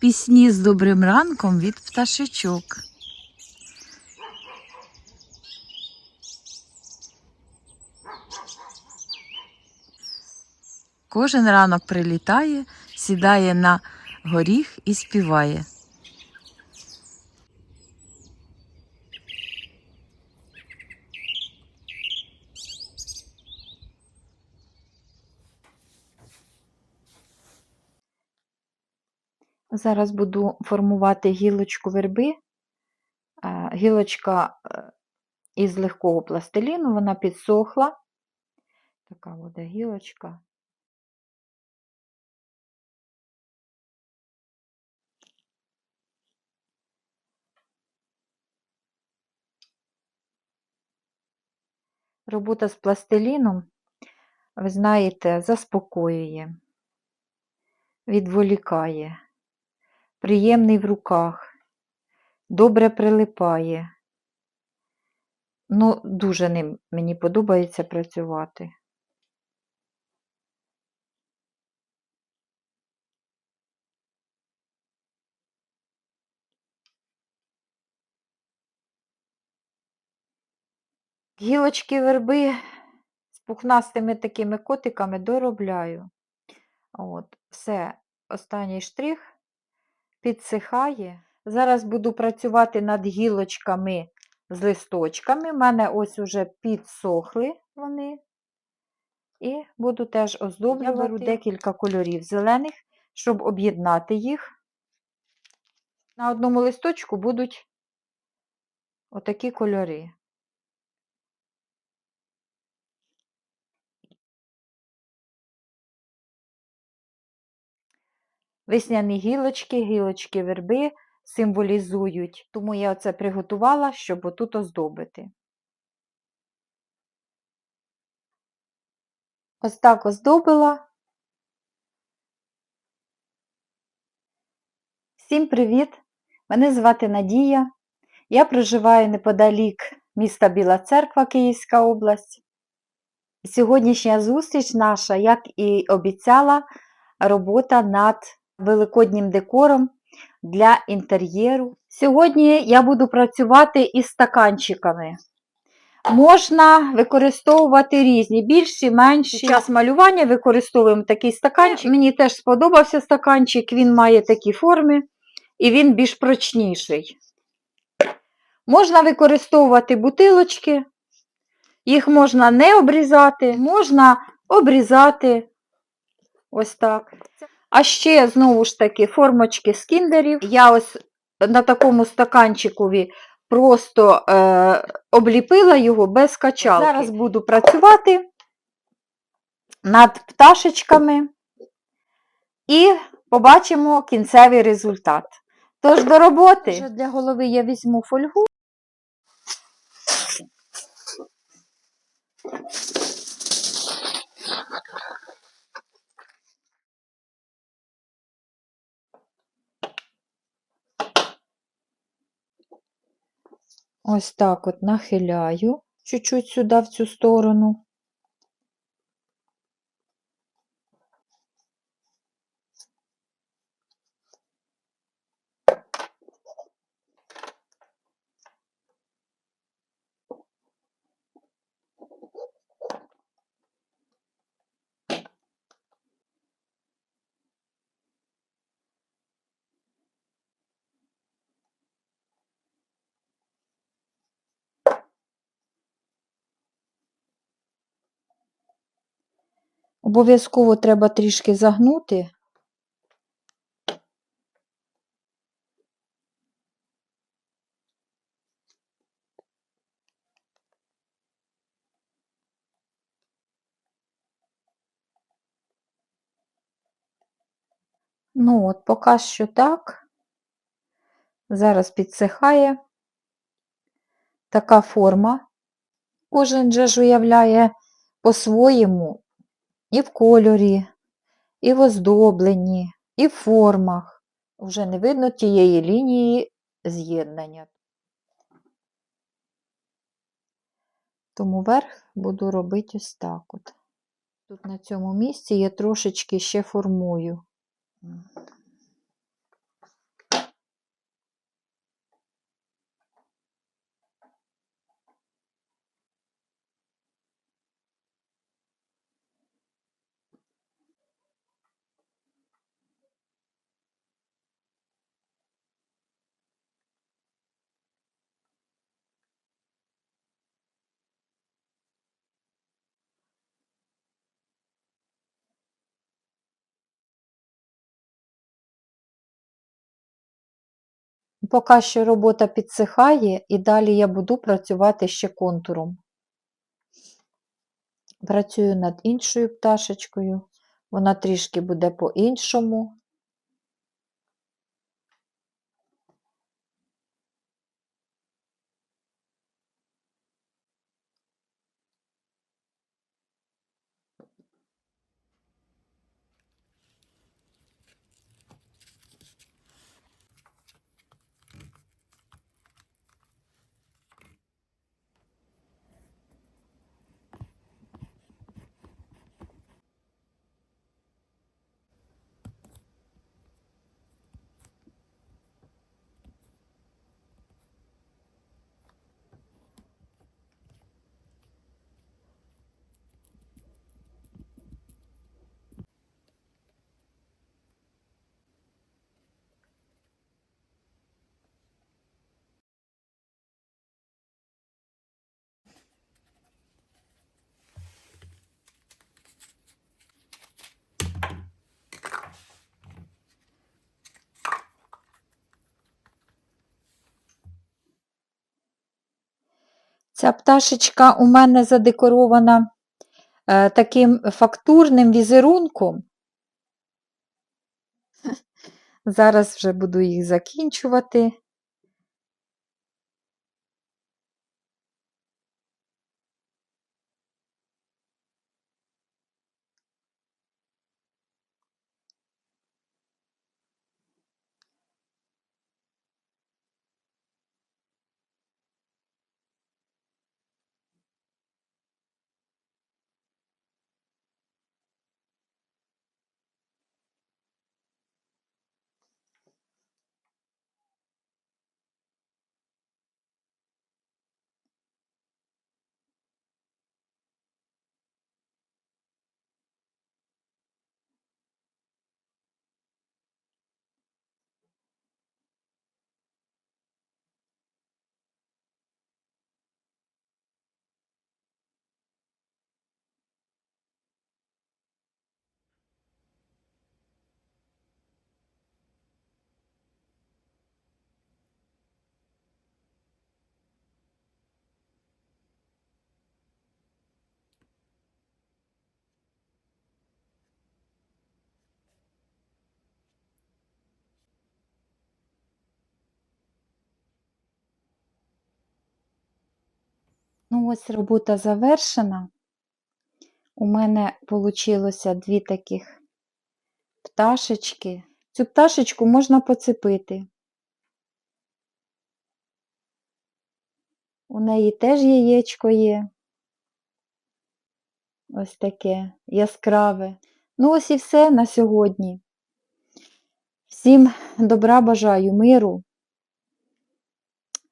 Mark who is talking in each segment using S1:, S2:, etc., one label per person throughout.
S1: Пісні з добрим ранком від пташечок. Кожен ранок прилітає, сідає на горіх і співає.
S2: Зараз буду формувати гілочку верби. Е, Гілочка е, із легкого пластиліну, вона підсохла. Така буде гілочка. Робота з пластиліном, ви знаєте, заспокоює, відволікає, приємний в руках, добре прилипає. Ну, дуже ним мені подобається працювати. Гілочки верби з пухнастими такими котиками доробляю. От, все, останній штрих підсихає. Зараз буду працювати над гілочками з листочками. У мене ось уже підсохли вони. І буду теж оздоблювати. Я беру декілька кольорів зелених, щоб об'єднати їх. На одному листочку будуть отакі кольори. Весняні гілочки, гілочки верби символізують, тому я це приготувала, щоб отут оздобити. Ось так оздобила. Всім привіт! Мене звати Надія. Я проживаю неподалік міста Біла Церква, Київська область. Сьогоднішня зустріч наша, як і обіцяла, робота над великоднім декором для інтер'єру. Сьогодні я буду працювати із стаканчиками. Можна використовувати різні, більші, менші. Під час малювання використовуємо такий стаканчик. Мені теж сподобався стаканчик, він має такі форми і він більш прочніший. Можна використовувати бутилочки, їх можна не обрізати, можна обрізати ось так. А ще, знову ж таки, формочки з кіндерів. Я ось на такому стаканчикові просто е, обліпила його без качалки. Зараз буду працювати над пташечками і побачимо кінцевий результат. Тож до роботи. Вже для голови я візьму фольгу. Ось так от нахиляю чуть-чуть сюди, в цю сторону. Обов'язково треба трішки загнути. Ну от, поки що так. Зараз підсихає така форма. Кожен же ж уявляє по-своєму і в кольорі, і в оздобленні, і в формах. Вже не видно тієї лінії з'єднання. Тому верх буду робити ось так от. Тут на цьому місці я трошечки ще формую. Поки що робота підсихає, і далі я буду працювати ще контуром. Працюю над іншою пташечкою, вона трішки буде по-іншому. Ця пташечка у мене задекорована е, таким фактурним візерунком. Зараз вже буду їх закінчувати. Ну, ось робота завершена. У мене вийшло дві таких пташечки. Цю пташечку можна поцепити. У неї теж яєчко є. Ось таке яскраве. Ну, ось і все на сьогодні. Всім добра бажаю, миру,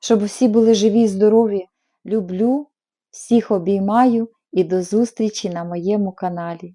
S2: щоб всі були живі і здорові. Люблю, всіх обіймаю і до зустрічі на моєму каналі.